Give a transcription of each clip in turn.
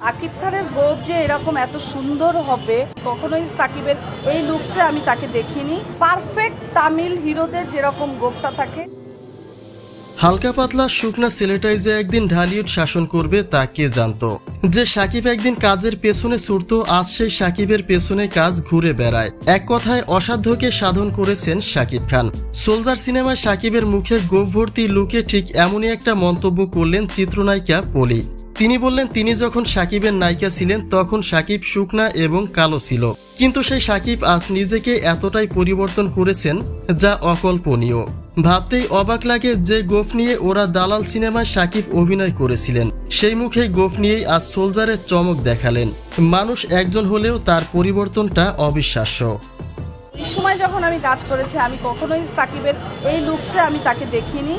আকিব খানের গোপ যে এরকম এত সুন্দর হবে, কখনোই সাকিবের এই লুকসে আমি তাকে দেখিনি। পারফেক্ট তামিল হিরোদের যেরকম গোপটা থাকে। হালকা পাতলা শুকনা ছেলেটাই যে একদিন ঢালিউড শাসন করবে, তা কে জানতো? যে সাকিব একদিন কাজের পেছনে ছুটত, আজ সেই সাকিবের পেছনে কাজ ঘুরে বেড়ায়। এক কথায় অসাধ্যকে সাধন করেছেন সাকিব খান। সোলজার সিনেমায় সাকিবের মুখে গোপ ভর্তি লুকে ঠিক এমনই একটা মন্তব্য করলেন চিত্রনায়িকা পলি। তিনি বললেন, তিনি যখন সাকিবের নায়িকা ছিলেন, তখন সাকিব শুকনা এবং কালো ছিল। কিন্তু সেই সাকিব আজ নিজেকে এতটাই পরিবর্তন করেছেন যা অকল্পনীয়। ভাবতেই অবাক লাগে যে গোফ নিয়ে ওরা দালাল সিনেমায় সাকিব অভিনয় করেছিলেন। সেই মুখে গোফ নিয়েই আজ সোলজারের চমক দেখালেন। মানুষ একজন হলেও তার পরিবর্তনটা অবিশ্বাস্য। সময় যখন আমি কাজ করেছি, আমি কখনোই সাকিবের এই লুকসে আমি তাকে দেখিনি।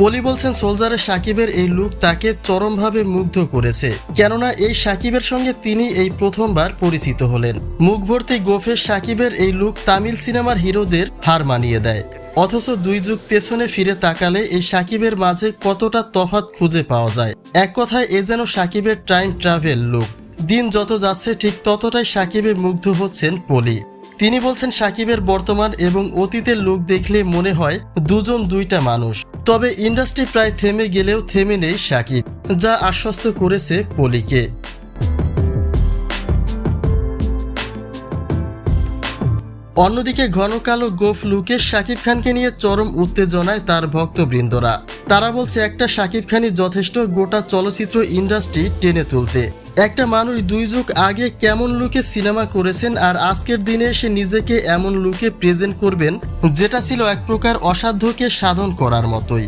পলি বলছেন সোলজারের সাকিবের এই লুক তাকে চরমভাবে মুগ্ধ করেছে। কেননা এই সাকিবের সঙ্গে তিনি এই প্রথমবার পরিচিত হলেন। মুখ ভর্তি গোফের সাকিবের এই লুক তামিল সিনেমার হিরোদের হার মানিয়ে দেয়। অথচ দুই যুগ পেছনে ফিরে তাকালে এই সাকিবের মাঝে কতটা তফাৎ খুঁজে পাওয়া যায়। এক কথায়, এ যেন সাকিবের টাইম ট্রাভেল লুক দিন যত যাচ্ছে, ঠিক ততটাই সাকিবে মুগ্ধ হচ্ছেন পলি। তিনি বলছেন, সাকিবের বর্তমান এবং অতীতের লুক দেখলে মনে হয় দুজন দুইটা মানুষ। তবে ইন্ডাস্ট্রি প্রায় থেমে গেলেও থেমে নেই শাকিব যা আশ্বস্ত করেছে পলিকে। অন্যদিকে ঘন কালো গোফ লুকে শাকিব খানকে নিয়ে চরম উত্তেজনায় তার ভক্তবৃন্দরা। তারা বলছে, একটা শাকিব খানই যথেষ্ট গোটা চলচ্চিত্র ইন্ডাস্ট্রি টেনে তুলতে। একটা মানুষ দুই যুগ আগে কেমন লুকে সিনেমা করেছেন আর আজকের দিনে সে নিজেকে এমন লুকে প্রেজেন্ট করবেন, যেটা ছিল এক প্রকার অসাধ্যকে সাধন করার মতোই।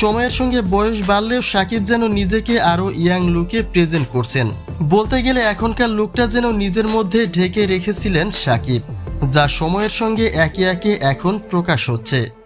সময়ের সঙ্গে বয়স বাড়লেও সাকিব যেন নিজেকে আরও ইয়াং লুকে প্রেজেন্ট করছেন। বলতে গেলে এখনকার লুকটা যেন নিজের মধ্যে ঢেকে রেখেছিলেন সাকিব যা সময়ের সঙ্গে একে একে এখন প্রকাশ হচ্ছে।